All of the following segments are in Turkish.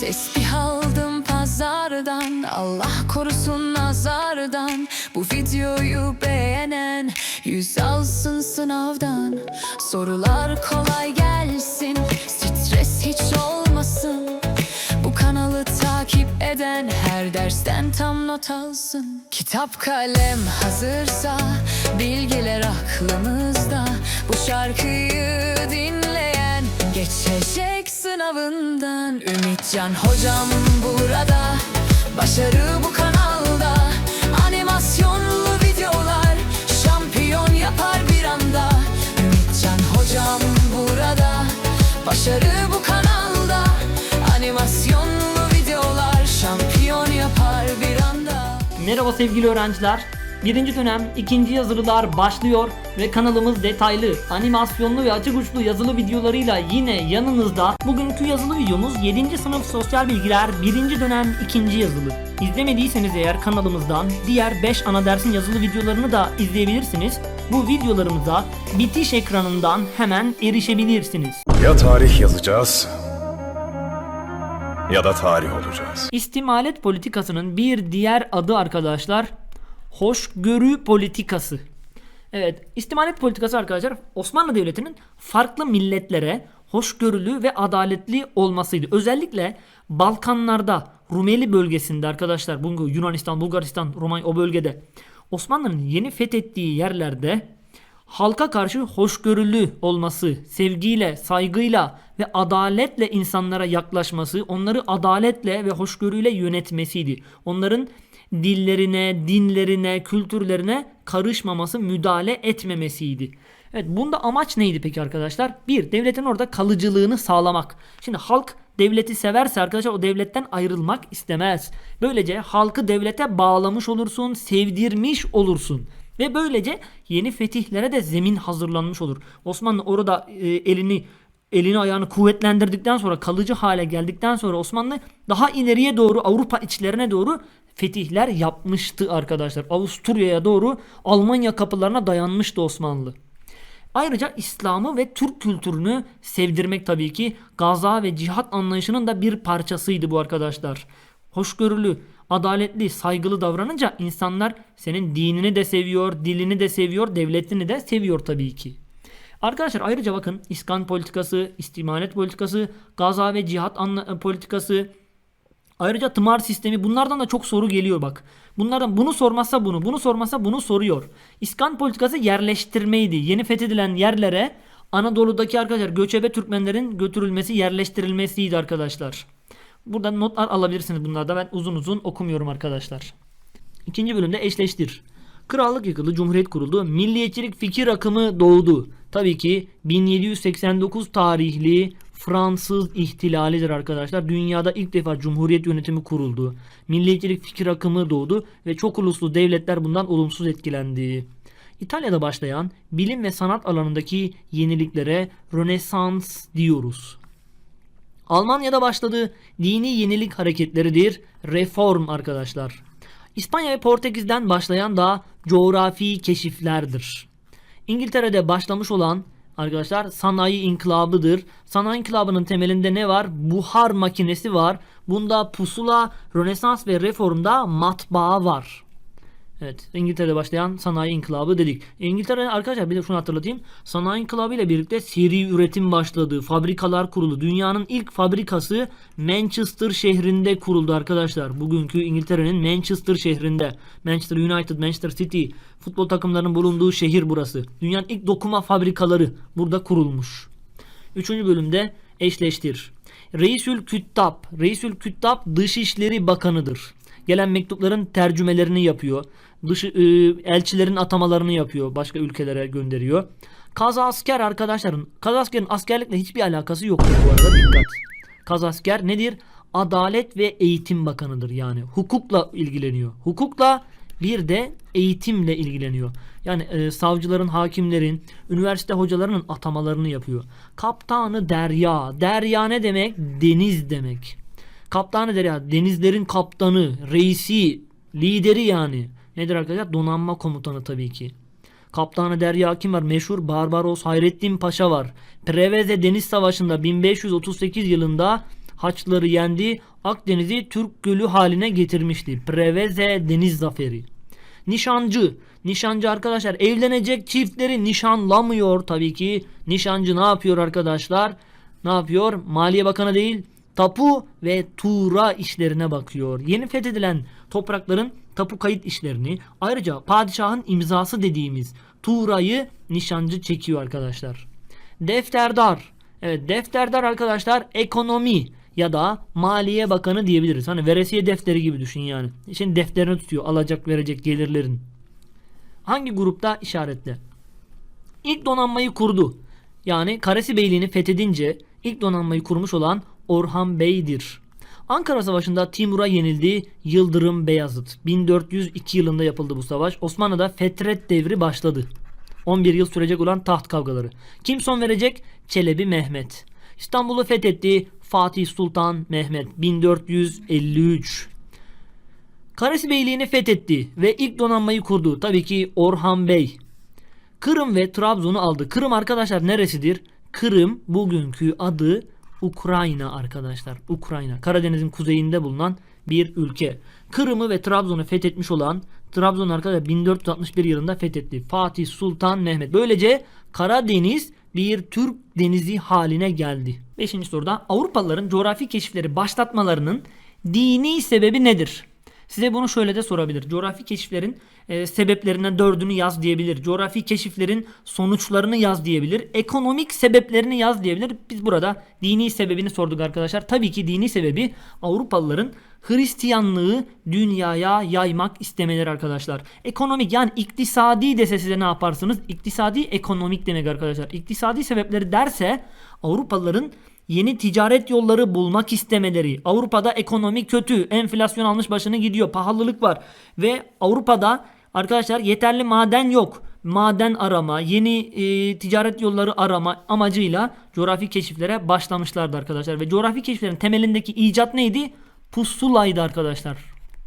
Tesbih aldım pazardan Allah korusun nazardan. Bu videoyu beğenen Yüz alsın sınavdan. Sorular kolay gelsin Stres hiç olmasın. Bu kanalı takip eden Her dersten tam not alsın. Kitap kalem hazırsa Bilgiler aklımızda. Bu şarkıyı dinleyen Geçecek sınavından Ümitcan hocam burada. Başarı bu kanalda. Animasyonlu videolar Şampiyon yapar bir anda. Ümitcan hocam burada. Başarı bu kanalda. Animasyonlu videolar Şampiyon yapar bir anda. Merhaba sevgili öğrenciler. Birinci dönem ikinci yazılılar başlıyor ve kanalımız detaylı, animasyonlu ve açık uçlu yazılı videolarıyla yine yanınızda. Bugünkü yazılı videomuz 7. sınıf sosyal bilgiler 1. dönem ikinci yazılı. İzlemediyseniz eğer kanalımızdan diğer 5 ana dersin yazılı videolarını da izleyebilirsiniz. Bu videolarımıza bitiş ekranından hemen erişebilirsiniz. Ya tarih yazacağız ya da tarih olacağız. İstimalet politikasının bir diğer adı arkadaşlar hoşgörü politikası. Evet, istimalet politikası arkadaşlar Osmanlı Devleti'nin farklı milletlere hoşgörülü ve adaletli olmasıydı. Özellikle Balkanlarda, Rumeli bölgesinde arkadaşlar, bugün Yunanistan, Bulgaristan, Romanya o bölgede Osmanlı'nın yeni fethettiği yerlerde halka karşı hoşgörülü olması, sevgiyle, saygıyla ve adaletle insanlara yaklaşması, onları adaletle ve hoşgörüyle yönetmesiydi. Onların dillerine, dinlerine, kültürlerine karışmaması, müdahale etmemesiydi. Evet bunda amaç neydi peki arkadaşlar? Bir, devletin orada kalıcılığını sağlamak. Şimdi halk devleti severse arkadaşlar o devletten ayrılmak istemez. Böylece halkı devlete bağlamış olursun, sevdirmiş olursun. Ve böylece yeni fetihlere de zemin hazırlanmış olur. Osmanlı orada e, elini elini ayağını kuvvetlendirdikten sonra kalıcı hale geldikten sonra Osmanlı daha ileriye doğru Avrupa içlerine doğru fetihler yapmıştı arkadaşlar. Avusturya'ya doğru Almanya kapılarına dayanmıştı Osmanlı. Ayrıca İslam'ı ve Türk kültürünü sevdirmek tabii ki gaza ve cihat anlayışının da bir parçasıydı bu arkadaşlar. Hoşgörülü, adaletli, saygılı davranınca insanlar senin dinini de seviyor, dilini de seviyor, devletini de seviyor tabii ki. Arkadaşlar ayrıca bakın İskan politikası, istimalet politikası, gaza ve cihat anla- politikası, Ayrıca tımar sistemi bunlardan da çok soru geliyor bak. Bunlardan bunu sormazsa bunu, bunu sormazsa bunu soruyor. İskan politikası yerleştirmeydi. Yeni fethedilen yerlere Anadolu'daki arkadaşlar göçebe Türkmenlerin götürülmesi, yerleştirilmesiydi arkadaşlar. Buradan notlar alabilirsiniz bunlarda. Ben uzun uzun okumuyorum arkadaşlar. İkinci bölümde eşleştir. Krallık yıkıldı, Cumhuriyet kuruldu, milliyetçilik fikir akımı doğdu. Tabii ki 1789 tarihli Fransız ihtilalidir arkadaşlar. Dünyada ilk defa Cumhuriyet yönetimi kuruldu. Milliyetçilik fikir akımı doğdu ve çok uluslu devletler bundan olumsuz etkilendi. İtalya'da başlayan bilim ve sanat alanındaki yeniliklere Rönesans diyoruz. Almanya'da başladığı dini yenilik hareketleridir. Reform arkadaşlar. İspanya ve Portekiz'den başlayan da coğrafi keşiflerdir. İngiltere'de başlamış olan arkadaşlar sanayi inkılabıdır. Sanayi inkılabının temelinde ne var? Buhar makinesi var. Bunda pusula, Rönesans ve reformda matbaa var. Evet İngiltere'de başlayan sanayi inkılabı dedik. İngiltere arkadaşlar bir de şunu hatırlatayım. Sanayi inkılabı ile birlikte seri üretim başladı. Fabrikalar kuruldu. Dünyanın ilk fabrikası Manchester şehrinde kuruldu arkadaşlar. Bugünkü İngiltere'nin Manchester şehrinde. Manchester United, Manchester City futbol takımlarının bulunduğu şehir burası. Dünyanın ilk dokuma fabrikaları burada kurulmuş. Üçüncü bölümde eşleştir. Reisül Küttab. Reisül Küttab Dışişleri Bakanıdır. Gelen mektupların tercümelerini yapıyor. Dışı, e, elçilerin atamalarını yapıyor. Başka ülkelere gönderiyor. Kaz asker arkadaşların. Kaz askerin askerlikle hiçbir alakası yok bu arada dikkat. Kaz asker nedir? Adalet ve Eğitim Bakanıdır yani. Hukukla ilgileniyor. Hukukla bir de eğitimle ilgileniyor. Yani e, savcıların, hakimlerin, üniversite hocalarının atamalarını yapıyor. Kaptanı derya. Derya ne demek? Deniz demek. Kaptanı derya. Denizlerin kaptanı, reisi, lideri yani. Nedir arkadaşlar? Donanma komutanı tabii ki. Kaptanı Derya kim var? Meşhur Barbaros Hayrettin Paşa var. Preveze Deniz Savaşı'nda 1538 yılında Haçlıları yendi. Akdeniz'i Türk gölü haline getirmişti. Preveze Deniz Zaferi. Nişancı. Nişancı arkadaşlar evlenecek çiftleri nişanlamıyor tabii ki. Nişancı ne yapıyor arkadaşlar? Ne yapıyor? Maliye Bakanı değil, tapu ve tuğra işlerine bakıyor. Yeni fethedilen toprakların tapu kayıt işlerini ayrıca padişahın imzası dediğimiz tuğrayı nişancı çekiyor arkadaşlar. Defterdar. Evet defterdar arkadaşlar ekonomi ya da maliye bakanı diyebiliriz. Hani veresiye defteri gibi düşün yani. Şimdi defterini tutuyor alacak verecek gelirlerin. Hangi grupta işaretli? İlk donanmayı kurdu. Yani Karesi Beyliğini fethedince ilk donanmayı kurmuş olan Orhan Bey'dir. Ankara Savaşı'nda Timur'a yenildi Yıldırım Beyazıt. 1402 yılında yapıldı bu savaş. Osmanlı'da Fetret devri başladı. 11 yıl sürecek olan taht kavgaları. Kim son verecek? Çelebi Mehmet. İstanbul'u fethetti Fatih Sultan Mehmet 1453. Karesi Beyliğini fethetti ve ilk donanmayı kurdu. Tabii ki Orhan Bey. Kırım ve Trabzon'u aldı. Kırım arkadaşlar neresidir? Kırım bugünkü adı Ukrayna arkadaşlar. Ukrayna. Karadeniz'in kuzeyinde bulunan bir ülke. Kırım'ı ve Trabzon'u fethetmiş olan Trabzon arkadaşlar 1461 yılında fethetti. Fatih Sultan Mehmet. Böylece Karadeniz bir Türk denizi haline geldi. Beşinci soruda Avrupalıların coğrafi keşifleri başlatmalarının dini sebebi nedir? Size bunu şöyle de sorabilir. Coğrafi keşiflerin e, sebeplerinden dördünü yaz diyebilir. Coğrafi keşiflerin sonuçlarını yaz diyebilir. Ekonomik sebeplerini yaz diyebilir. Biz burada dini sebebini sorduk arkadaşlar. Tabii ki dini sebebi Avrupalıların Hristiyanlığı dünyaya yaymak istemeleri arkadaşlar. Ekonomik yani iktisadi dese size ne yaparsınız? İktisadi ekonomik demek arkadaşlar. İktisadi sebepleri derse Avrupalıların yeni ticaret yolları bulmak istemeleri. Avrupa'da ekonomi kötü, enflasyon almış başını gidiyor, pahalılık var ve Avrupa'da arkadaşlar yeterli maden yok. Maden arama, yeni e, ticaret yolları arama amacıyla coğrafi keşiflere başlamışlardı arkadaşlar. Ve coğrafi keşiflerin temelindeki icat neydi? Pusulaydı arkadaşlar.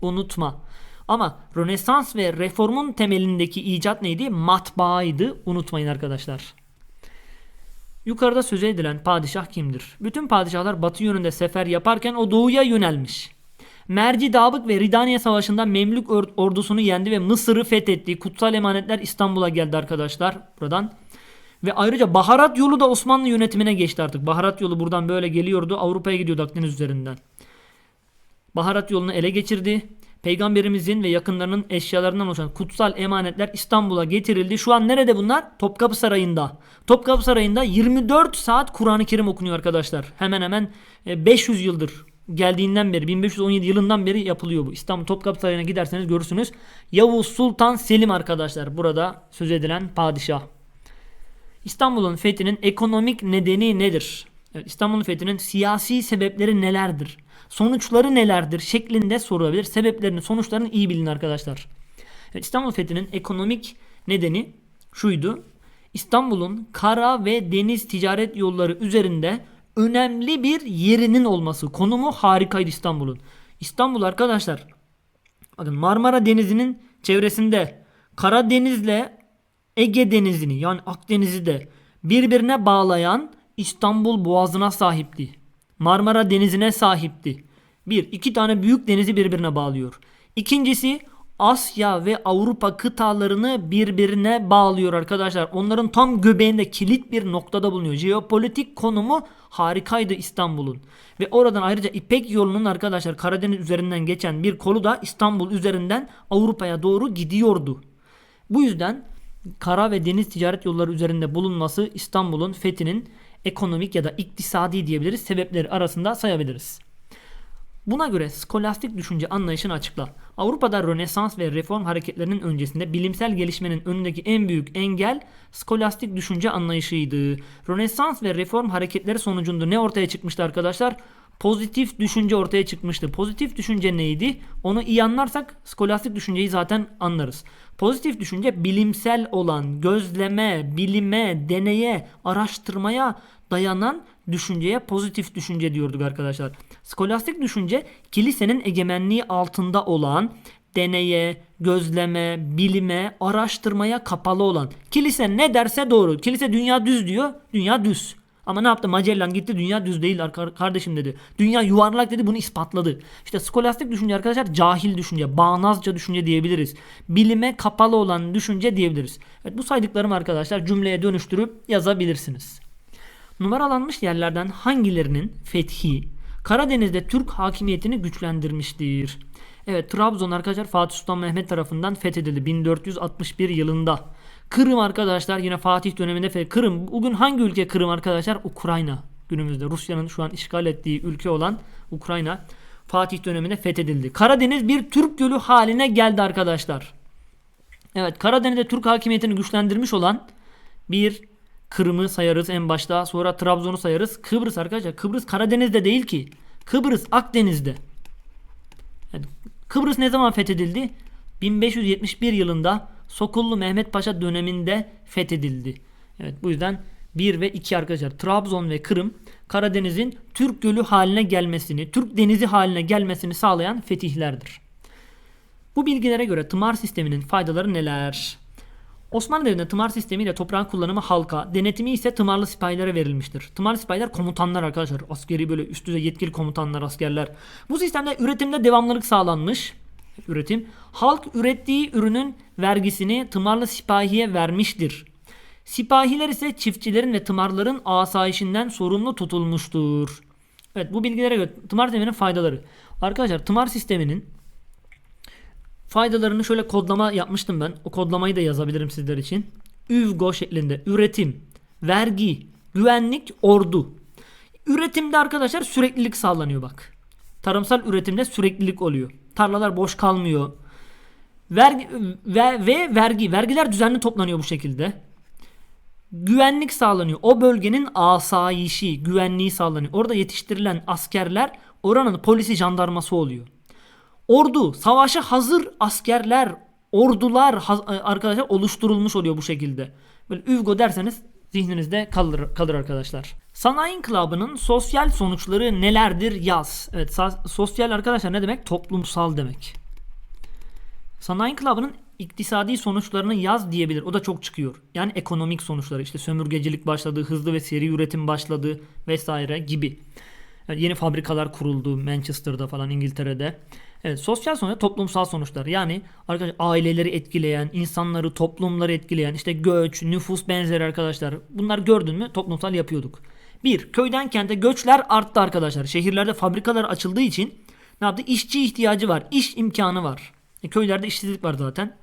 Unutma. Ama Rönesans ve reformun temelindeki icat neydi? Matbaaydı. Unutmayın arkadaşlar. Yukarıda söz edilen padişah kimdir? Bütün padişahlar batı yönünde sefer yaparken o doğuya yönelmiş. Merci Dabık ve Ridaniye Savaşı'nda Memlük or- ordusunu yendi ve Mısır'ı fethetti. Kutsal emanetler İstanbul'a geldi arkadaşlar buradan. Ve ayrıca baharat yolu da Osmanlı yönetimine geçti artık. Baharat yolu buradan böyle geliyordu. Avrupa'ya gidiyordu Akdeniz üzerinden. Baharat yolunu ele geçirdi. Peygamberimizin ve yakınlarının eşyalarından oluşan kutsal emanetler İstanbul'a getirildi. Şu an nerede bunlar? Topkapı Sarayı'nda. Topkapı Sarayı'nda 24 saat Kur'an-ı Kerim okunuyor arkadaşlar. Hemen hemen e, 500 yıldır geldiğinden beri 1517 yılından beri yapılıyor bu. İstanbul Topkapı Sarayı'na giderseniz görürsünüz. Yavuz Sultan Selim arkadaşlar burada söz edilen padişah. İstanbul'un fethinin ekonomik nedeni nedir? Evet, İstanbul'un fethinin siyasi sebepleri nelerdir? Sonuçları nelerdir? Şeklinde sorulabilir. Sebeplerini, sonuçlarını iyi bilin arkadaşlar. Evet, İstanbul fethinin ekonomik nedeni şuydu. İstanbul'un kara ve deniz ticaret yolları üzerinde önemli bir yerinin olması. Konumu harikaydı İstanbul'un. İstanbul arkadaşlar bakın Marmara Denizi'nin çevresinde Karadeniz'le Ege Denizi'ni yani Akdeniz'i de birbirine bağlayan İstanbul Boğazı'na sahipti. Marmara Denizi'ne sahipti. Bir, iki tane büyük denizi birbirine bağlıyor. İkincisi Asya ve Avrupa kıtalarını birbirine bağlıyor arkadaşlar. Onların tam göbeğinde kilit bir noktada bulunuyor. Jeopolitik konumu harikaydı İstanbul'un. Ve oradan ayrıca İpek yolunun arkadaşlar Karadeniz üzerinden geçen bir kolu da İstanbul üzerinden Avrupa'ya doğru gidiyordu. Bu yüzden kara ve deniz ticaret yolları üzerinde bulunması İstanbul'un fethinin ekonomik ya da iktisadi diyebiliriz sebepleri arasında sayabiliriz. Buna göre skolastik düşünce anlayışını açıkla. Avrupa'da Rönesans ve reform hareketlerinin öncesinde bilimsel gelişmenin önündeki en büyük engel skolastik düşünce anlayışıydı. Rönesans ve reform hareketleri sonucunda ne ortaya çıkmıştı arkadaşlar? Pozitif düşünce ortaya çıkmıştı. Pozitif düşünce neydi? Onu iyi anlarsak skolastik düşünceyi zaten anlarız. Pozitif düşünce bilimsel olan, gözleme, bilime, deneye, araştırmaya dayanan düşünceye pozitif düşünce diyorduk arkadaşlar. Skolastik düşünce kilisenin egemenliği altında olan, deneye, gözleme, bilime, araştırmaya kapalı olan. Kilise ne derse doğru. Kilise dünya düz diyor, dünya düz. Ama ne yaptı? Magellan gitti dünya düz değil ar- kardeşim dedi. Dünya yuvarlak dedi bunu ispatladı. İşte skolastik düşünce arkadaşlar cahil düşünce, bağnazca düşünce diyebiliriz. Bilime kapalı olan düşünce diyebiliriz. Evet bu saydıklarım arkadaşlar cümleye dönüştürüp yazabilirsiniz. Numaralanmış yerlerden hangilerinin fethi Karadeniz'de Türk hakimiyetini güçlendirmiştir? Evet Trabzon arkadaşlar Fatih Sultan Mehmet tarafından fethedildi 1461 yılında. Kırım arkadaşlar yine Fatih döneminde fethedildi. Kırım bugün hangi ülke Kırım arkadaşlar? Ukrayna. Günümüzde Rusya'nın şu an işgal ettiği ülke olan Ukrayna Fatih döneminde fethedildi. Karadeniz bir Türk gölü haline geldi arkadaşlar. Evet Karadeniz'de Türk hakimiyetini güçlendirmiş olan bir Kırım'ı sayarız en başta sonra Trabzon'u sayarız. Kıbrıs arkadaşlar Kıbrıs Karadeniz'de değil ki. Kıbrıs Akdeniz'de. Yani Kıbrıs ne zaman fethedildi? 1571 yılında Sokullu Mehmet Paşa döneminde fethedildi. Evet bu yüzden 1 ve 2 arkadaşlar Trabzon ve Kırım Karadeniz'in Türk gölü haline gelmesini, Türk denizi haline gelmesini sağlayan fetihlerdir. Bu bilgilere göre tımar sisteminin faydaları neler? Osmanlı Devleti'nde tımar sistemiyle toprağın kullanımı halka, denetimi ise tımarlı sipahilere verilmiştir. Tımarlı sipahiler komutanlar arkadaşlar. Askeri böyle üst düzey yetkili komutanlar, askerler. Bu sistemde üretimde devamlılık sağlanmış. Üretim. Halk ürettiği ürünün vergisini tımarlı sipahiye vermiştir. Sipahiler ise çiftçilerin ve tımarların asayişinden sorumlu tutulmuştur. Evet bu bilgilere göre tımar sisteminin faydaları. Arkadaşlar tımar sisteminin Faydalarını şöyle kodlama yapmıştım ben. O kodlamayı da yazabilirim sizler için. ÜVGO şeklinde üretim, vergi, güvenlik, ordu. Üretimde arkadaşlar süreklilik sağlanıyor bak. Tarımsal üretimde süreklilik oluyor. Tarlalar boş kalmıyor. Vergi ve, ve vergi. Vergiler düzenli toplanıyor bu şekilde. Güvenlik sağlanıyor. O bölgenin asayişi, güvenliği sağlanıyor. Orada yetiştirilen askerler oranın polisi, jandarması oluyor. Ordu, savaşa hazır askerler, ordular arkadaşlar oluşturulmuş oluyor bu şekilde. Böyle ÜVGO derseniz zihninizde kalır, kalır arkadaşlar. Sanayi inkılabının sosyal sonuçları nelerdir yaz. Evet sosyal arkadaşlar ne demek? Toplumsal demek. Sanayi inkılabının iktisadi sonuçlarını yaz diyebilir. O da çok çıkıyor. Yani ekonomik sonuçları işte sömürgecilik başladı, hızlı ve seri üretim başladı vesaire gibi. Yani yeni fabrikalar kuruldu Manchester'da falan İngiltere'de. Evet, sosyal sonuç toplumsal sonuçlar. Yani arkadaşlar aileleri etkileyen, insanları, toplumları etkileyen işte göç, nüfus benzeri arkadaşlar. Bunlar gördün mü toplumsal yapıyorduk. Bir, köyden kente göçler arttı arkadaşlar. Şehirlerde fabrikalar açıldığı için ne yaptı? İşçi ihtiyacı var, iş imkanı var. E, köylerde işsizlik var zaten.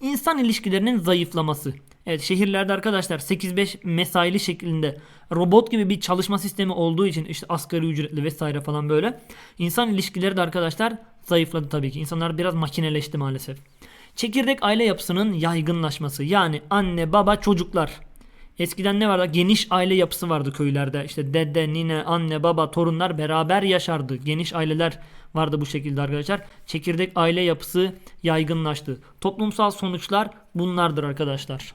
İnsan ilişkilerinin zayıflaması. Evet şehirlerde arkadaşlar 8-5 mesaili şeklinde robot gibi bir çalışma sistemi olduğu için işte asgari ücretli vesaire falan böyle. İnsan ilişkileri de arkadaşlar zayıfladı tabii ki. İnsanlar biraz makineleşti maalesef. Çekirdek aile yapısının yaygınlaşması. Yani anne, baba, çocuklar. Eskiden ne vardı? Geniş aile yapısı vardı köylerde. İşte dede, nine, anne, baba, torunlar beraber yaşardı. Geniş aileler vardı bu şekilde arkadaşlar. Çekirdek aile yapısı yaygınlaştı. Toplumsal sonuçlar bunlardır arkadaşlar.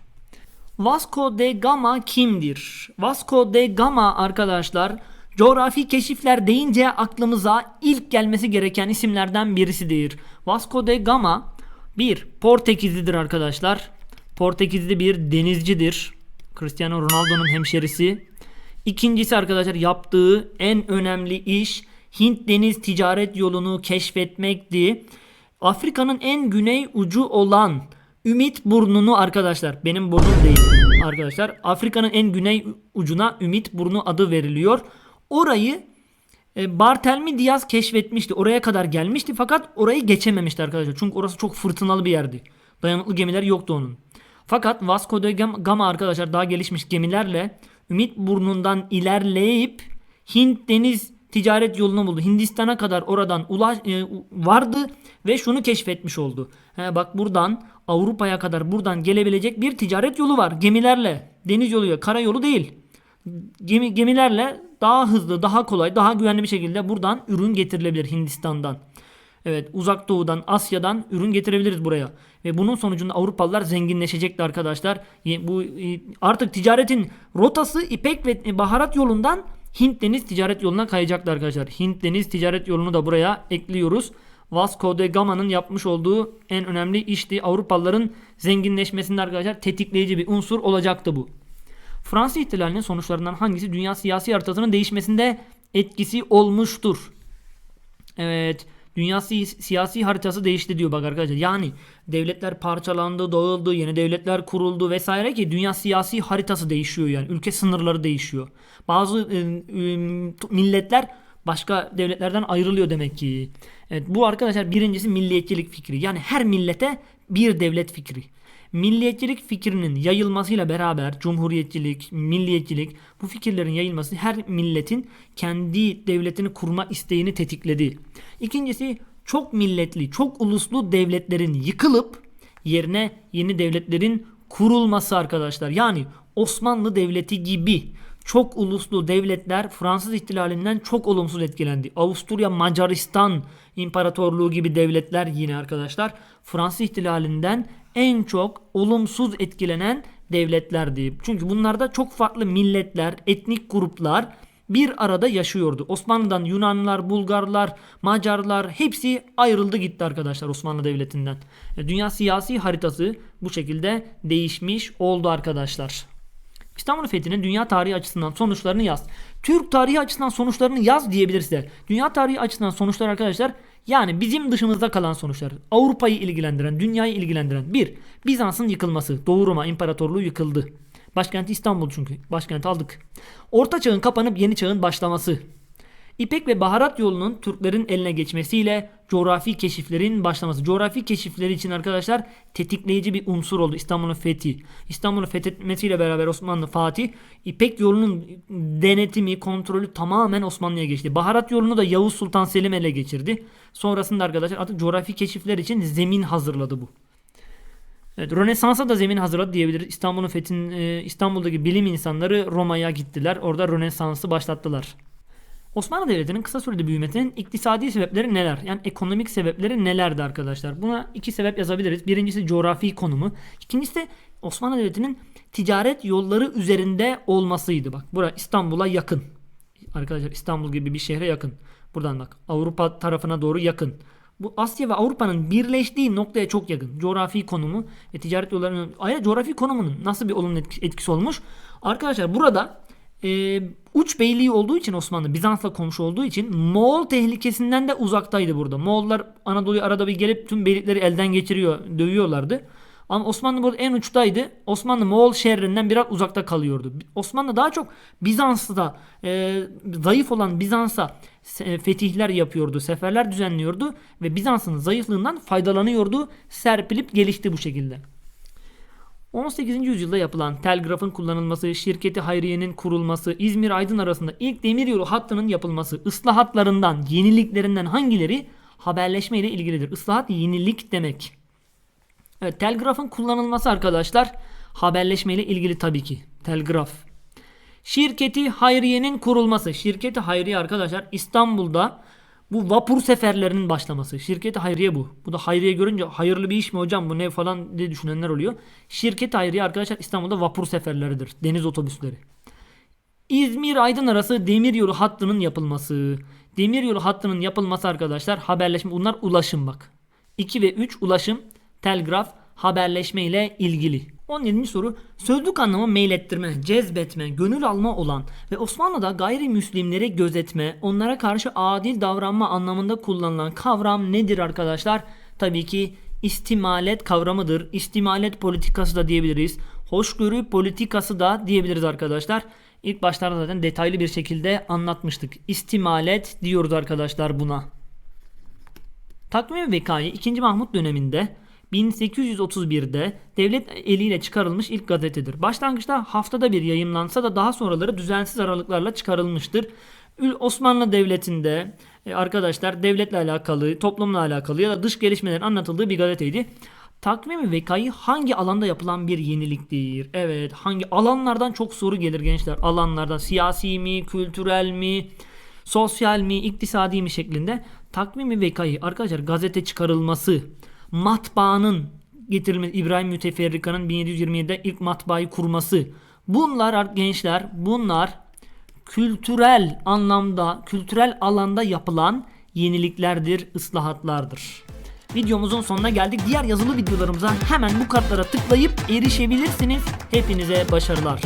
Vasco de Gama kimdir? Vasco de Gama arkadaşlar coğrafi keşifler deyince aklımıza ilk gelmesi gereken isimlerden birisidir. Vasco de Gama bir Portekizlidir arkadaşlar. Portekizli bir denizcidir. Cristiano Ronaldo'nun hemşerisi. İkincisi arkadaşlar yaptığı en önemli iş Hint deniz ticaret yolunu keşfetmekti. Afrika'nın en güney ucu olan Ümit Burnu'nu arkadaşlar benim burnum değil arkadaşlar. Afrika'nın en güney ucuna Ümit Burnu adı veriliyor. Orayı e, Bartelmi Diaz keşfetmişti. Oraya kadar gelmişti fakat orayı geçememişti arkadaşlar. Çünkü orası çok fırtınalı bir yerdi. Dayanıklı gemiler yoktu onun. Fakat Vasco de Gama arkadaşlar daha gelişmiş gemilerle Ümit Burnu'ndan ilerleyip Hint deniz ticaret yolunu buldu. Hindistan'a kadar oradan ulaş e, vardı ve şunu keşfetmiş oldu. He, bak buradan Avrupa'ya kadar buradan gelebilecek bir ticaret yolu var. Gemilerle, deniz yoluyla, karayolu değil. Gemi, gemilerle daha hızlı, daha kolay, daha güvenli bir şekilde buradan ürün getirilebilir Hindistan'dan. Evet uzak doğudan Asya'dan ürün getirebiliriz buraya. Ve bunun sonucunda Avrupalılar zenginleşecekti arkadaşlar. Bu artık ticaretin rotası İpek ve baharat yolundan Hint deniz ticaret yoluna kayacaktı arkadaşlar. Hint deniz ticaret yolunu da buraya ekliyoruz. Vasco de Gama'nın yapmış olduğu en önemli işti. Avrupalıların zenginleşmesinde arkadaşlar tetikleyici bir unsur olacaktı bu. Fransız ihtilalinin sonuçlarından hangisi dünya siyasi haritasının değişmesinde etkisi olmuştur? Evet. Dünya si- siyasi haritası değişti diyor bak arkadaşlar. Yani devletler parçalandı, dağıldı, yeni devletler kuruldu vesaire ki dünya siyasi haritası değişiyor yani. Ülke sınırları değişiyor. Bazı e, e, milletler başka devletlerden ayrılıyor demek ki. Evet bu arkadaşlar birincisi milliyetçilik fikri. Yani her millete bir devlet fikri. Milliyetçilik fikrinin yayılmasıyla beraber cumhuriyetçilik, milliyetçilik bu fikirlerin yayılması her milletin kendi devletini kurma isteğini tetikledi. İkincisi çok milletli, çok uluslu devletlerin yıkılıp yerine yeni devletlerin kurulması arkadaşlar. Yani Osmanlı Devleti gibi çok uluslu devletler Fransız ihtilalinden çok olumsuz etkilendi. Avusturya Macaristan İmparatorluğu gibi devletler yine arkadaşlar Fransız ihtilalinden en çok olumsuz etkilenen devletlerdi. Çünkü bunlarda çok farklı milletler, etnik gruplar bir arada yaşıyordu. Osmanlı'dan Yunanlılar, Bulgarlar, Macarlar hepsi ayrıldı gitti arkadaşlar Osmanlı Devleti'nden. Dünya siyasi haritası bu şekilde değişmiş oldu arkadaşlar. İstanbul Fethi'nin dünya tarihi açısından sonuçlarını yaz. Türk tarihi açısından sonuçlarını yaz diyebiliriz de. Dünya tarihi açısından sonuçlar arkadaşlar yani bizim dışımızda kalan sonuçlar. Avrupa'yı ilgilendiren, dünyayı ilgilendiren. 1. Bizans'ın yıkılması. Doğu Roma İmparatorluğu yıkıldı. Başkenti İstanbul çünkü. Başkenti aldık. Orta çağın kapanıp yeni çağın başlaması. İpek ve baharat yolunun Türklerin eline geçmesiyle coğrafi keşiflerin başlaması. Coğrafi keşifleri için arkadaşlar tetikleyici bir unsur oldu İstanbul'un fethi. İstanbul'u fethetmesiyle beraber Osmanlı Fatih İpek yolunun denetimi, kontrolü tamamen Osmanlı'ya geçti. Baharat yolunu da Yavuz Sultan Selim ele geçirdi. Sonrasında arkadaşlar artık coğrafi keşifler için zemin hazırladı bu. Evet, Rönesans'a da zemin hazırladı diyebiliriz. İstanbul'un fethin e, İstanbul'daki bilim insanları Roma'ya gittiler. Orada Rönesans'ı başlattılar. Osmanlı Devleti'nin kısa sürede büyümesinin iktisadi sebepleri neler? Yani ekonomik sebepleri nelerdi arkadaşlar? Buna iki sebep yazabiliriz. Birincisi coğrafi konumu. İkincisi de Osmanlı Devleti'nin ticaret yolları üzerinde olmasıydı. Bak bura İstanbul'a yakın. Arkadaşlar İstanbul gibi bir şehre yakın. Buradan bak Avrupa tarafına doğru yakın. Bu Asya ve Avrupa'nın birleştiği noktaya çok yakın. Coğrafi konumu ve ticaret yollarının ayrıca coğrafi konumunun nasıl bir olumlu etki- etkisi olmuş? Arkadaşlar burada e, uç beyliği olduğu için Osmanlı Bizans'la komşu olduğu için Moğol tehlikesinden de uzaktaydı burada. Moğollar Anadolu'ya arada bir gelip tüm beylikleri elden geçiriyor, dövüyorlardı. Ama Osmanlı burada en uçtaydı. Osmanlı Moğol şerrinden biraz uzakta kalıyordu. Osmanlı daha çok Bizans'ta e, zayıf olan Bizans'a se- fetihler yapıyordu, seferler düzenliyordu ve Bizans'ın zayıflığından faydalanıyordu. Serpilip gelişti bu şekilde. 18. yüzyılda yapılan telgrafın kullanılması, şirketi hayriyenin kurulması, İzmir-Aydın arasında ilk demiryolu hattının yapılması, ıslahatlarından, yeniliklerinden hangileri haberleşme ile ilgilidir? Islahat yenilik demek. Evet, telgrafın kullanılması arkadaşlar haberleşme ile ilgili tabii ki. Telgraf. Şirketi Hayriye'nin kurulması. Şirketi Hayriye arkadaşlar İstanbul'da bu vapur seferlerinin başlaması. Şirketi Hayriye bu. Bu da Hayriye görünce hayırlı bir iş mi hocam bu ne falan diye düşünenler oluyor. Şirketi Hayriye arkadaşlar İstanbul'da vapur seferleridir. Deniz otobüsleri. İzmir-Aydın arası demiryolu hattının yapılması. Demiryolu hattının yapılması arkadaşlar haberleşme bunlar ulaşım bak. 2 ve 3 ulaşım, telgraf, haberleşme ile ilgili. 17. soru sözlük anlamı meylettirme, cezbetme, gönül alma olan ve Osmanlı'da gayrimüslimleri gözetme, onlara karşı adil davranma anlamında kullanılan kavram nedir arkadaşlar? Tabii ki istimalet kavramıdır. İstimalet politikası da diyebiliriz. Hoşgörü politikası da diyebiliriz arkadaşlar. İlk başlarda zaten detaylı bir şekilde anlatmıştık. İstimalet diyoruz arkadaşlar buna. Takvim Vekayı 2. Mahmut döneminde 1831'de devlet eliyle çıkarılmış ilk gazetedir. Başlangıçta haftada bir yayımlansa da daha sonraları düzensiz aralıklarla çıkarılmıştır. Osmanlı Devleti'nde e, arkadaşlar devletle alakalı, toplumla alakalı ya da dış gelişmelerin anlatıldığı bir gazeteydi. Takvim Vekayı hangi alanda yapılan bir yeniliktir? Evet, hangi alanlardan çok soru gelir gençler? Alanlardan siyasi mi, kültürel mi, sosyal mi, iktisadi mi şeklinde takvimi vekayı arkadaşlar gazete çıkarılması, matbaanın getirilmesi, İbrahim Müteferrika'nın 1727'de ilk matbaayı kurması. Bunlar ar- gençler, bunlar kültürel anlamda, kültürel alanda yapılan yeniliklerdir, ıslahatlardır. Videomuzun sonuna geldik. Diğer yazılı videolarımıza hemen bu kartlara tıklayıp erişebilirsiniz. Hepinize başarılar.